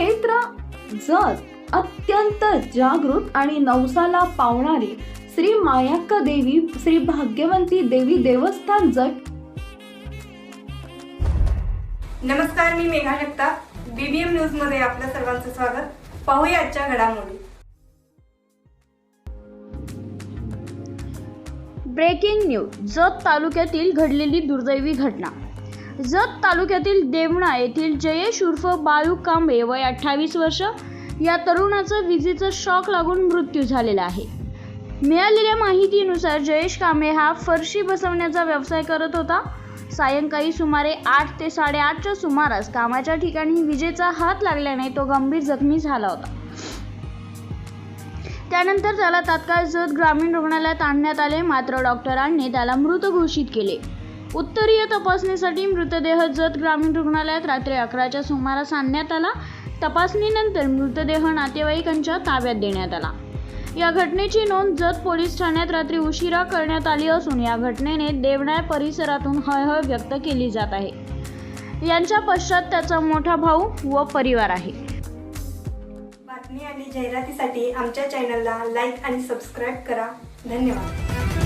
क्षेत्र जत अत्यंत जागृत आणि नवसाला पावणारी श्री मायाक्का देवी श्री भाग्यवंती देवी देवस्थान जट नमस्कार मी मेघा जगताप. बीबीएम न्यूजमध्ये आपल्या सर्वांचं स्वागत. पाहूया आजच्या घडामोडी. Breaking news. जत तालुक्यातील घडलेली दुर्दैवी घटना. जत तालुक्यातील देवणा येथील जयेश उर्फ बाळू कांबे वय अठ्ठावीस वर्ष. या तरुणाचा विजेचा शॉक लागून मृत्यू झालेला आहे. मिळालेल्या माहितीनुसार जयेश कांबे हा फरशी बसवण्याचा व्यवसाय करत होता. सायंकाळी सुमारे आठ ते साडेआठच्या सुमारास कामाच्या ठिकाणी विजेचा हात लागल्याने तो गंभीर जखमी झाला होता. त्यानंतर त्याला तात्काळ जत ग्रामीण रुग्णालयात आणण्यात आले. मात्र डॉक्टरांनी त्याला मृत घोषित केले. उत्तरीय तपासणीसाठी मृतदेह जत ग्रामीण रुग्णालयात रात्री अकराच्या सुमारास आणण्यात आला. तपासणीनंतर मृतदेह नातेवाईकांच्या ताब्यात देण्यात आला. या घटनेची नोंद जत पोलीस ठाण्यात रात्री उशिरा करण्यात आली असून या घटनेने देवणाय परिसरातून हळहळ व्यक्त केली जात आहे. यांच्या पश्चात त्याचा मोठा भाऊ व परिवार आहे. बातमी आणि जाहिरातीसाठी आमच्या चॅनलला लाईक आणि सबस्क्राईब करा. धन्यवाद.